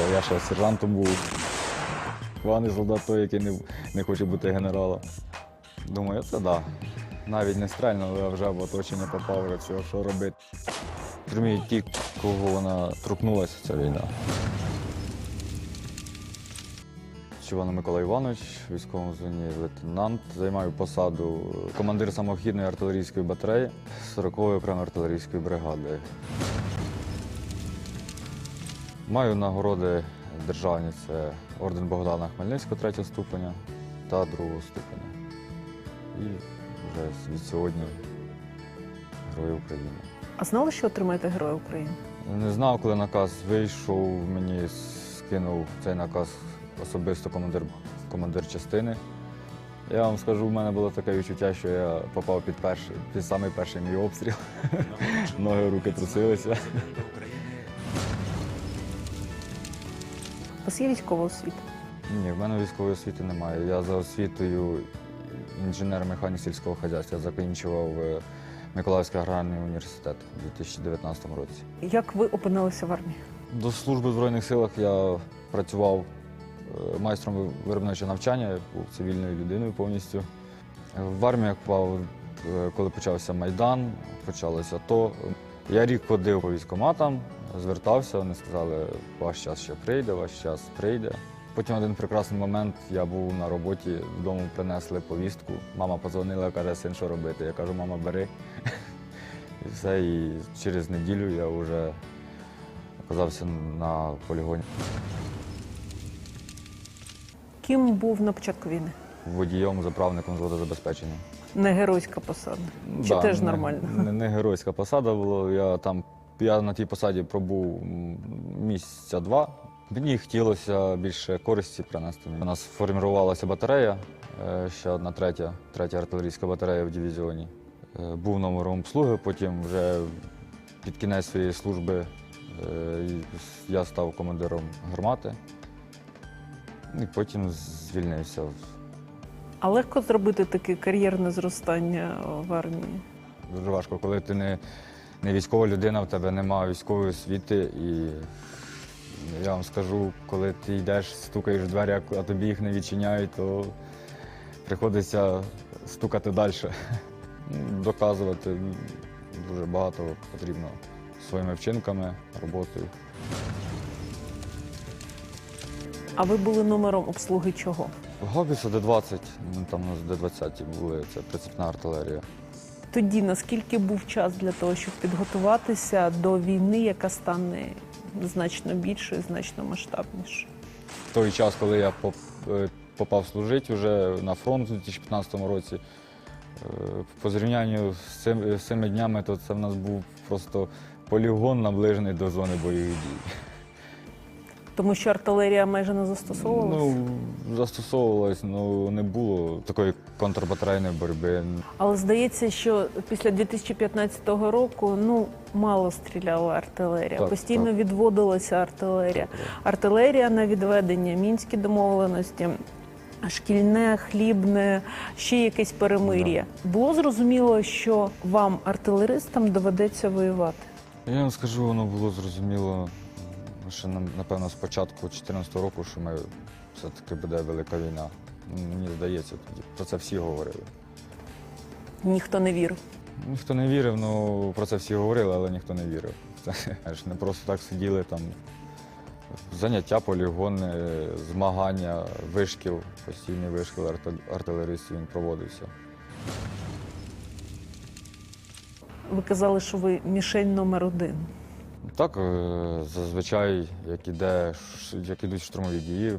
що я ще сержантом був. Поганий солдат той, який не, не хоче бути генералом. Думаю, це да. Навіть не стрельно, але вже в оточення попав, вже все, що робити. Розумію, ті, кого вона торкнулася, ця війна. Чувано Микола Іванович, військовому званні лейтенант. Займаю посаду командир самохідної артилерійської батареї 40-ї окремої артилерійської бригади. Маю нагороди державні це орден Богдана Хмельницького 3 ступеня та 2 ступеня. І вже від сьогодні Герой України. А знали, що отримаєте Героя України? Не знав, коли наказ вийшов, мені скинув цей наказ особисто командир, командир частини. Я вам скажу, в мене було таке відчуття, що я попав під перший, під самий перший мій обстріл. Ноги, руки трусилися. Вас є військова освіта? Ні, в мене військової освіти немає. Я за освітою інженер-механік сільського хазяйства. Я закінчував е, Миколаївський аграрний університет у 2019 році. Як ви опинилися в армії? До служби в Збройних силах я працював е, майстром виробничого навчання, я був цивільною людиною повністю. В армію я попав, е, коли почався Майдан, почалося АТО. Я рік ходив по військкоматам, звертався, вони сказали, ваш час ще прийде, ваш час прийде. Потім один прекрасний момент я був на роботі, вдома принесли повістку. Мама подзвонила, каже, син, що робити? Я кажу, мама, бери. І все, і через неділю я вже оказався на полігоні. Ким був на початку війни? Водієм, заправником з водозабезпечення. Не геройська посада. Чи Да, теж нормально? Не, не геройська посада була. Я там я на тій посаді пробув місяця два. Мені хотілося більше користі принести. У нас формувалася батарея, е, ще одна третя, третя артилерійська батарея в дивізіоні. Е, Був номером обслуги, потім вже під кінець своєї служби е, я став командиром гармати. І потім звільнився. А легко зробити таке кар'єрне зростання в армії? Дуже важко, коли ти не, не військова людина, в тебе немає військової освіти. І я вам скажу, коли ти йдеш, стукаєш в двері, а- тобі їх не відчиняють, то приходиться стукати далі. Доказувати дуже багато потрібно своїми вчинками, роботою. А ви були номером обслуги чого? Гобіса Д-20, ну, там у нас Д-20 були, це прицепна артилерія. Тоді наскільки був час для того, щоб підготуватися до війни, яка стане значно більшою, значно масштабнішою? Той час, коли я е, попав служити вже на фронт у 2015 році, е, по зрівнянню з цими днями, то це в нас був просто полігон наближений до зони бойових дій. Тому що артилерія майже не застосовувалася. Ну, застосовувалось, ну не було такої контрбатарейної боротьби. Але здається, що після 2015 року ну мало стріляла артилерія. Так, Постійно так. відводилася артилерія. Артилерія на відведення, мінські домовленості. Шкільне, хлібне, ще якесь перемир'я. Було зрозуміло, що вам, артилеристам, доведеться воювати. Я вам скажу, воно було зрозуміло ще напевно з початку 2014 року, що ми все-таки буде велика війна. Мені здається, тоді про це всі говорили. Ніхто не вірив. Ніхто не вірив, ну про це всі говорили, але ніхто не вірив. Це ж не просто так сиділи там. Заняття, полігони, змагання, вишкіл, постійний вишкіл артилеристів він проводився. Ви казали, що ви мішень номер один. Так, е, зазвичай, як іде, як ідуть штурмові дії,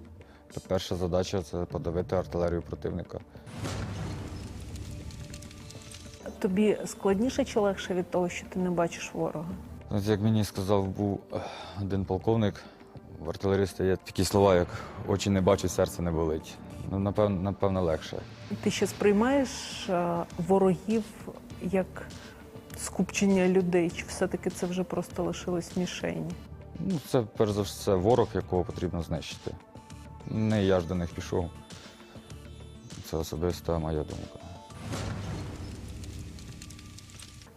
то перша задача це подавити артилерію противника. Тобі складніше чи легше від того, що ти не бачиш ворога? Як мені сказав, був е, один полковник, в артилериста є такі слова, як очі не бачать, серце не болить. Ну, напевно, напевно, легше. Ти ще сприймаєш е, ворогів як скупчення людей, чи все-таки це вже просто лишилось мішені? Ну, це перш за все ворог, якого потрібно знищити. Не я ж до них пішов. Це особиста моя думка.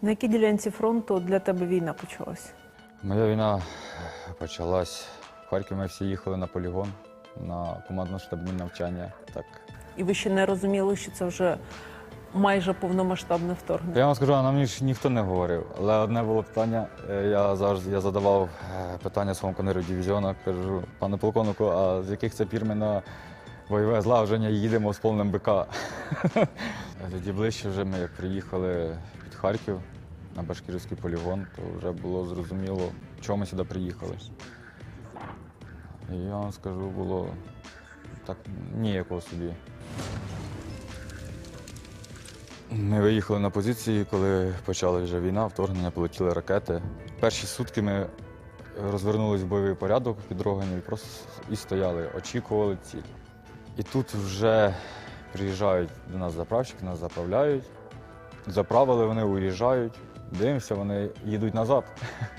На якій ділянці фронту для тебе війна почалася? Моя війна почалась В Харків ми всі їхали на полігон, на командно-штабні навчання. Так. І ви ще не розуміли, що це вже майже повномасштабне вторгнення. Я вам скажу, а нам ніж ніхто не говорив. Але одне було питання. е, Я завжди я задавав е, питання своєму командиру дивізіону, кажу, пане полковнику, а з яких це пір ми на бойове злагодження їдемо з повним БК? Тоді ближче вже ми як приїхали під Харків на Башкірівський полігон, то вже було зрозуміло, чому ми сюди приїхали. І я вам скажу, було так ніякого собі. Ми виїхали на позиції, коли почала вже війна, вторгнення, полетіли ракети. Перші сутки ми розвернулись в бойовий порядок під Рогані і просто і стояли, очікували ціль. І тут вже приїжджають до нас заправщики, нас заправляють. Заправили, вони уїжджають. Дивимося, вони їдуть назад.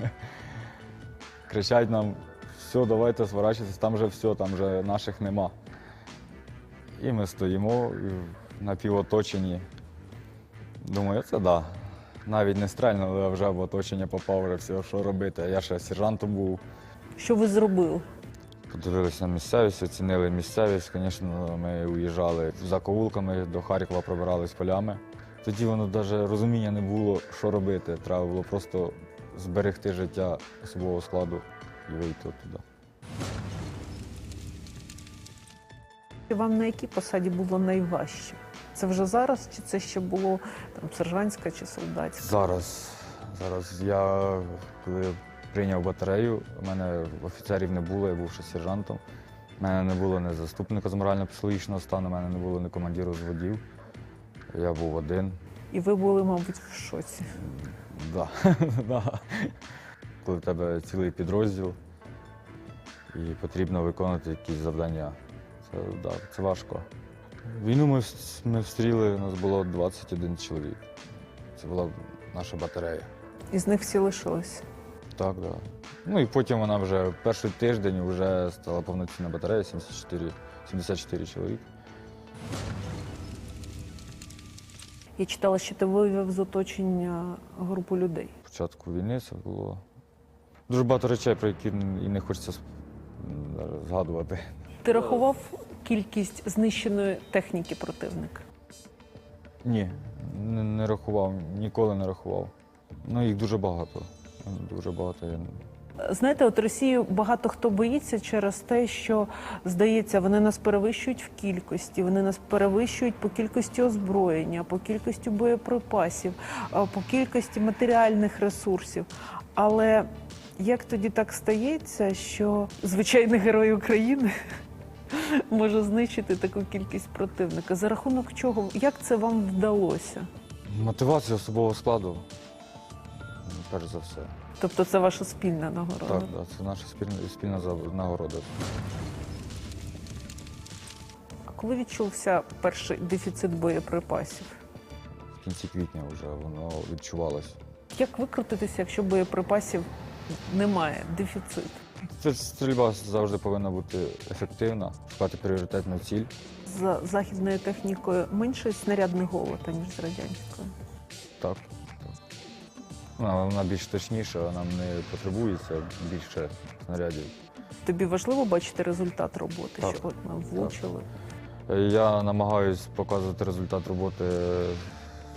Кричать нам, все, давайте сворачуйтесь, там вже все, там вже наших нема. І ми стоїмо напівоточені. Думаю, це да. Навіть не стрельнули, а вже в оточення попав, вже все, що робити. Я ще сержантом був. Що ви зробили? Подивилися на місцевість, оцінили місцевість. Звісно, ми уїжджали за ковулками до Харкова, пробирались полями. Тоді воно навіть розуміння не було, що робити. Треба було просто зберегти життя особового складу і вийти туди. Вам на якій посаді було найважче? Це вже зараз, чи це ще було там сержантська чи солдатська? Зараз, зараз я коли прийняв батарею, у мене офіцерів не було, я був ще сержантом. У мене не було ні заступника з морально-психологічного стану, у мене не було ні командиру зводів. Я був один. І ви були, мабуть, в шоці. Да. Коли в тебе цілий підрозділ і потрібно виконувати якісь завдання. Це, да, це важко. Війну ми, ми встріли, нас було 21 чоловік. Це була наша батарея. Із них всі лишилися. Так, так. Да. Ну і потім вона вже перший тиждень вже стала повноцінна батарея, 74, 74 чоловік. Я читала, що ти вивів з оточення групу людей. Початку війни це було дуже багато речей, про які і не хочеться згадувати. Ти рахував кількість знищеної техніки противника? Ні, не, не рахував, ніколи не рахував. Ну, їх дуже багато. Дуже багато. Знаєте, от Росію багато хто боїться через те, що здається, вони нас перевищують в кількості, вони нас перевищують по кількості озброєння, по кількості боєприпасів, по кількості матеріальних ресурсів. Але як тоді так стається, що звичайний герой України може знищити таку кількість противника? За рахунок чого? Як це вам вдалося? Мотивація особового складу, перш за все. Тобто це ваша спільна нагорода? Так, да, це наша спільна, спільна нагорода. А коли відчувся перший дефіцит боєприпасів? В кінці квітня вже воно відчувалось. Як викрутитися, якщо боєприпасів немає, дефіцит? Це ж стрільба завжди повинна бути ефективна, шукати пріоритетну ціль. З західною технікою менше снарядних голота, ніж з радянською. Так. так. Вона, вона більш точніша, нам не потребується більше снарядів. Тобі важливо бачити результат роботи, Так. що от ми влучили. Я намагаюся показувати результат роботи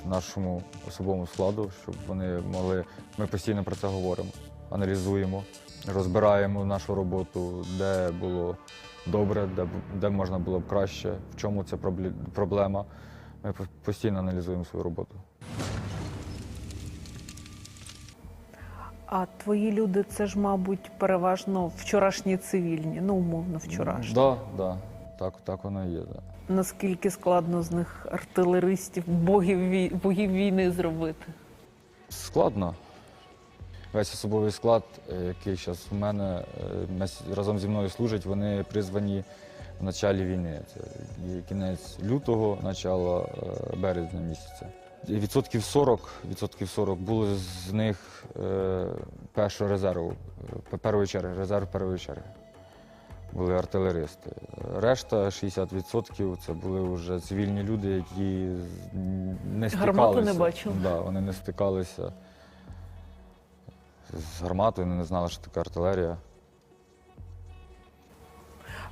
нашому особовому складу, щоб вони могли. Ми постійно про це говоримо, аналізуємо, розбираємо нашу роботу, де було добре, де, де можна було б краще, в чому це проблема. Ми постійно аналізуємо свою роботу. А твої люди це ж, мабуть, переважно вчорашні цивільні, ну умовно вчорашні. Да, да. Так, так воно і є. Да. Наскільки складно з них артилеристів, богів, богів війни зробити? Складно. Весь особовий склад, е, який зараз у мене е, разом зі мною служить, вони призвані в началі війни. Це кінець лютого, начало е, березня місяця. Відсотків 40, відсотків 40 були з них першого резерву, першої черги, резерв першої черги. Були артилеристи. Решта 60% це були вже цивільні люди, які не стикалися. Гармату не бачили. Да, вони не стикалися з гарматою, не знали, що таке артилерія.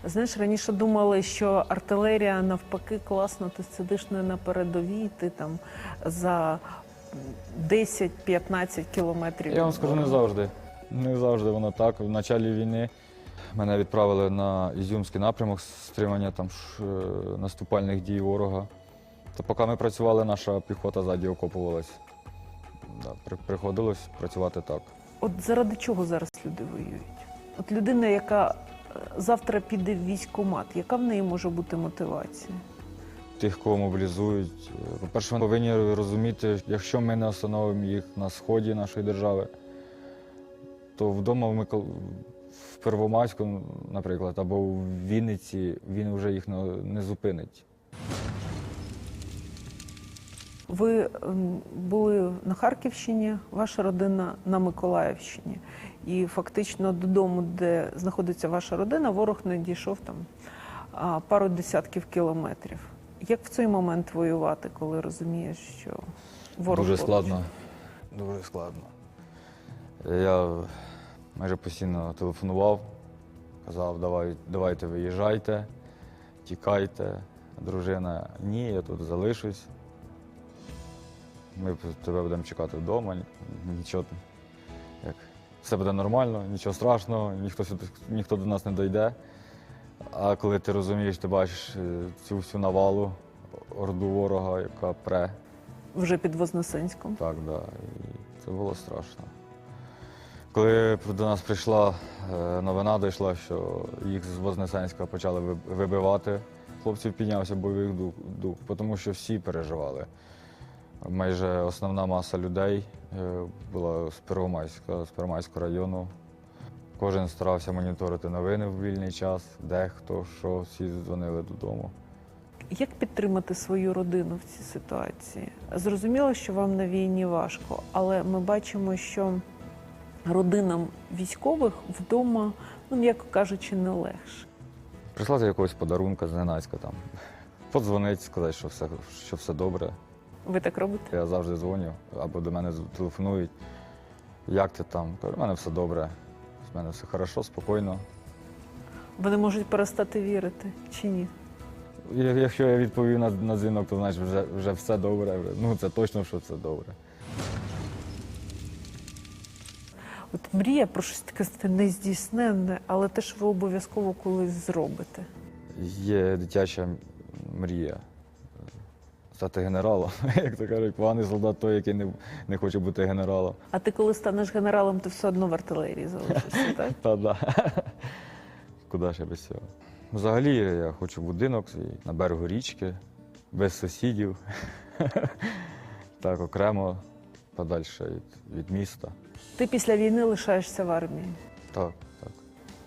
Знаєш, раніше думали, що артилерія навпаки класно, ти сидиш не на передовій, ти там за 10-15 кілометрів. Я вам скажу не завжди. Не завжди воно так. В початку війни мене відправили на Ізюмський напрямок стримання там е, наступальних дій ворога. То поки ми працювали, наша піхота ззаді окопувалась. Да, приходилось працювати так. От заради чого зараз люди воюють? От людина, яка е, завтра піде в військкомат, яка в неї може бути мотивація? Тих, кого мобілізують. е, По-перше, вони повинні розуміти, якщо ми не встановимо їх на сході нашої держави, то вдома в, Микол... в Первомайську, наприклад, або в Вінниці він вже їх не зупинить. Ви ем, були на Харківщині, ваша родина на Миколаївщині. І фактично додому, де знаходиться ваша родина, ворог не дійшов там пару десятків кілометрів. Як в цей момент воювати, коли розумієш, що ворог Дуже поруч? складно. Дуже складно. Я майже постійно телефонував, казав, Давай, давайте виїжджайте, тікайте. Дружина, ні, я тут залишусь. Ми тебе будемо чекати вдома, нічого. Як, все буде нормально, нічого страшного, ніхто, сюди- ніхто до нас не дойде. А коли ти розумієш, ти бачиш е, цю всю навалу, орду ворога, яка пре, Вже під Вознесенськом. так, да. І це було страшно. Коли до нас прийшла е, новина, дійшла, що їх з Вознесенська почали вибивати, хлопців піднявся бойовий дух, дух, тому що всі переживали. Майже основна маса людей е, була з Первомайська, з Первомайського району. Кожен старався моніторити новини в вільний час, де хто, що, всі дзвонили додому. Як підтримати свою родину в цій ситуації? Зрозуміло, що вам на війні важко, але ми бачимо, що родинам військових вдома, ну м'яко кажучи, не легше. Прислати якогось подарунка зненацька там. Подзвонити, сказати, що все, що все добре. Ви так робите? Я завжди дзвоню або до мене телефонують. Як ти там? Кажу, у мене все добре. з мене все хорошо, спокійно. Вони можуть перестати вірити чи ні? Якщо я відповів на, на дзвінок, то значить вже, вже все добре. Ну це точно, що все добре. От мрія про щось таке нездійсненне, але те, що ви обов'язково колись зробите. Є дитяча мрія стати генералом. Як то кажуть, поганий солдат той, який не, не хоче бути генералом. А ти, коли станеш генералом, ти все одно в артилерії залишишся, так? Та да. Куди я без цього? Взагалі я хочу будинок свій на берегу річки, без сусідів. Так, окремо, подальше від, від міста. Ти після війни лишаєшся в армії. Так, так.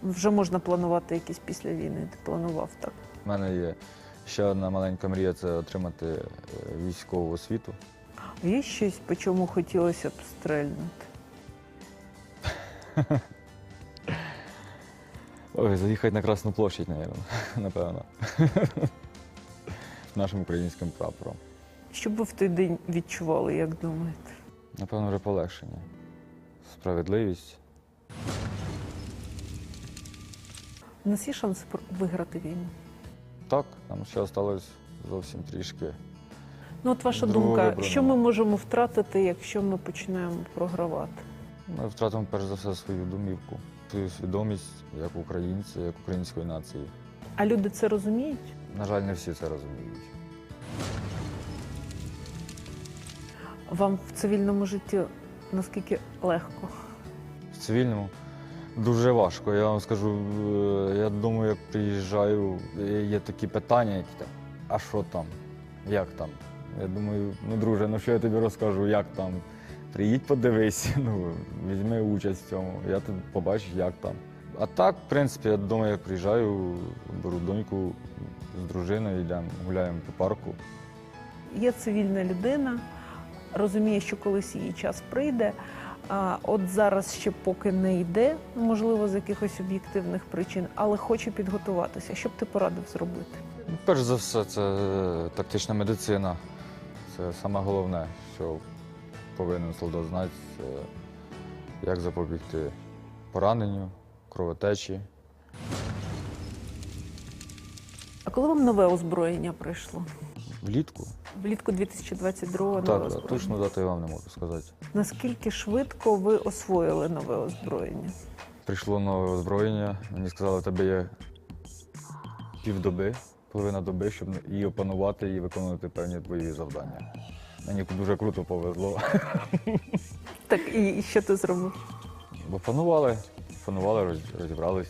Вже можна планувати якісь після війни. Ти планував так. У мене є ще одна маленька мрія це отримати е, військову освіту. Є щось, по чому хотілося б стрельнути? Ой, заїхати на Красну площадь, навірно, напевно. Нашим українським прапором. Що б ви в той день відчували, як думаєте? Напевно, вже полегшення. Справедливість. У нас є шанс виграти війну? Так, нам ще залишилось зовсім трішки. Ну, от ваша Другого думка, вибору що ми можемо втратити, якщо ми починаємо програвати? Ми втратимо перш за все свою домівку, свою свідомість як українці, як української нації. А люди це розуміють? На жаль, не всі це розуміють. Вам в цивільному житті наскільки легко? В цивільному дуже важко. Я вам скажу, е, я думаю, як приїжджаю, є такі питання, які там, а що там? Як там? Я думаю, ну друже, ну що я тобі розкажу, як там? Приїдь, подивись, ну, візьми участь в цьому, я тут побачу, як там. А так, в принципі, я думаю, як приїжджаю, беру доньку з дружиною, йдемо, гуляємо по парку. Є цивільна людина, розуміє, що колись її час прийде. А от зараз ще поки не йде, можливо, з якихось об'єктивних причин, але хоче підготуватися. Що б ти порадив зробити? Перш за все, це е, тактична медицина. Це саме головне, що повинен солдат знати, це як запобігти пораненню, кровотечі. А коли вам нове озброєння прийшло? Влітку? Влітку 2022 нове Так, озброєння. точну дату я вам не можу сказати. Наскільки швидко ви освоїли нове озброєння? Прийшло нове озброєння. Мені сказали, у тебе є півдоби, половина доби, щоб її опанувати і виконувати певні бойові завдання. Мені дуже круто повезло. Так, і, і що ти зробив? Бо панували, панували, розібрались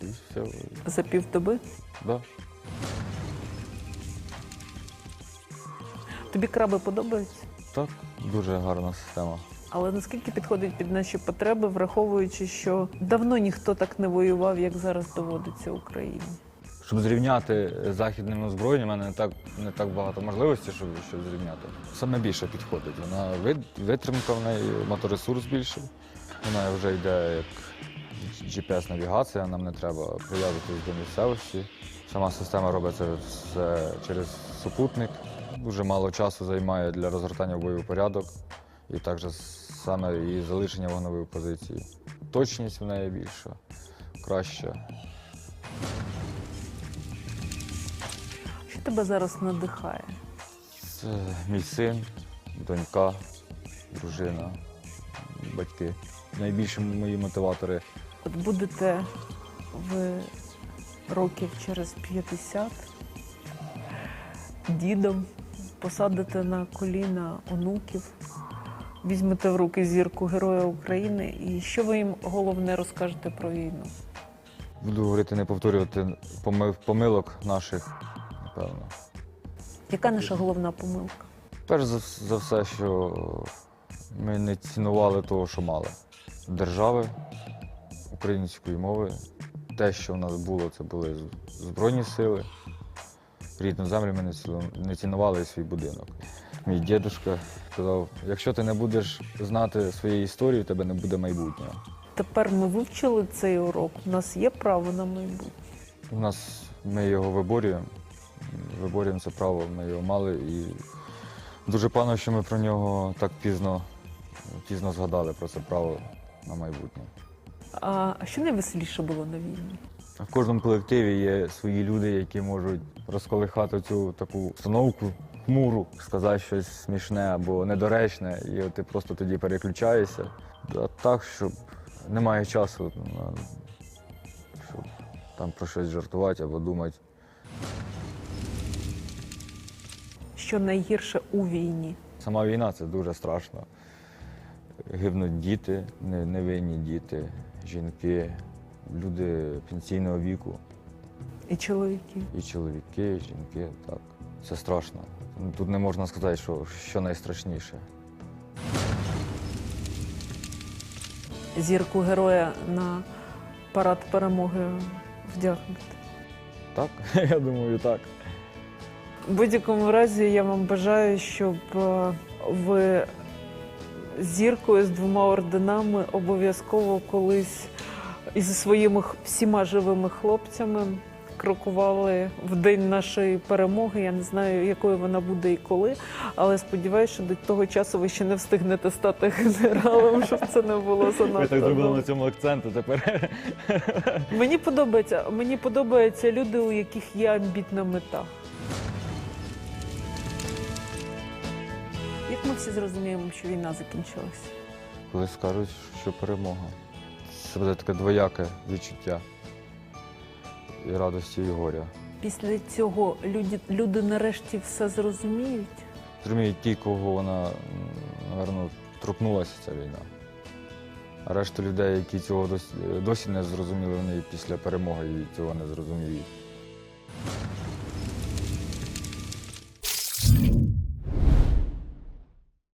і все. За півдоби? Да. Тобі краби подобаються? Так, дуже гарна система. Але наскільки підходить під наші потреби, враховуючи, що давно ніхто так не воював, як зараз доводиться Україні? Щоб зрівняти західним озброєнням, у мене не так, не так багато можливостей, щоб, щоб зрівняти. Саме більше підходить. Вона вит- витримка в неї, моторесурс більший. Вона вже йде як GPS-навігація, нам не треба прив'язуватись до місцевості. Сама система робить це все через супутник. Дуже мало часу займає для розгортання в бойовий порядок і також саме і залишення вогневої позиції. Точність в неї більша, краща. Що тебе зараз надихає? Це мій син, донька, дружина, батьки. Найбільші мої мотиватори. От будете ви років через 50 дідом, посадите на коліна онуків, візьмете в руки зірку Героя України, і що ви їм головне розкажете про війну? Буду говорити, не повторювати поми- помилок наших, напевно. Яка наша головна помилка? Перш за, за все, що ми не цінували того, що мали. Держави, української мови. Те, що в нас було, це були Збройні сили. Рідну землю ми не ціну- не цінували свій будинок. Мій дідусь сказав, якщо ти не будеш знати своєї історії, у тебе не буде майбутнього. Тепер ми вивчили цей урок. У нас є право на майбутнє. У нас ми його виборюємо. Виборюємо це право, ми його мали і дуже погано, що ми про нього так пізно, пізно згадали про це право на майбутнє. А що найвеселіше було на війні? В кожному колективі є свої люди, які можуть розколихати цю таку установку, хмуру, сказати щось смішне або недоречне, і ти просто тоді переключаєшся. А так, щоб немає часу, на- щоб там про щось жартувати або думати. Що найгірше у війні? Сама війна це дуже страшно. Гибнуть діти, невинні діти, жінки, люди пенсійного віку, І чоловіки? і чоловіки, і жінки. Так. Це страшно. Тут не можна сказати, що, що найстрашніше. Зірку героя на парад перемоги вдягнути. Так? Я думаю, так. В будь-якому разі я вам бажаю, щоб е, ви зіркою з двома орденами обов'язково колись із своїми всіма живими хлопцями крокували в день нашої перемоги. Я не знаю, якою вона буде і коли, але сподіваюся, що до того часу ви ще не встигнете стати генералом, щоб це не було занадто. довго. цьому акценту тепер. Мені подобається. Мені подобаються люди, у яких є амбітна мета. Як ми всі зрозуміємо, що війна закінчилась? Коли скажуть, що перемога. Це буде таке двояке відчуття. І радості, і горя. Після цього люди, люди нарешті все зрозуміють. Зрозуміють ті, кого вона, мабуть, трупнулася ця війна. А решта людей, які цього досі, досі не зрозуміли, вони після перемоги цього не зрозуміють.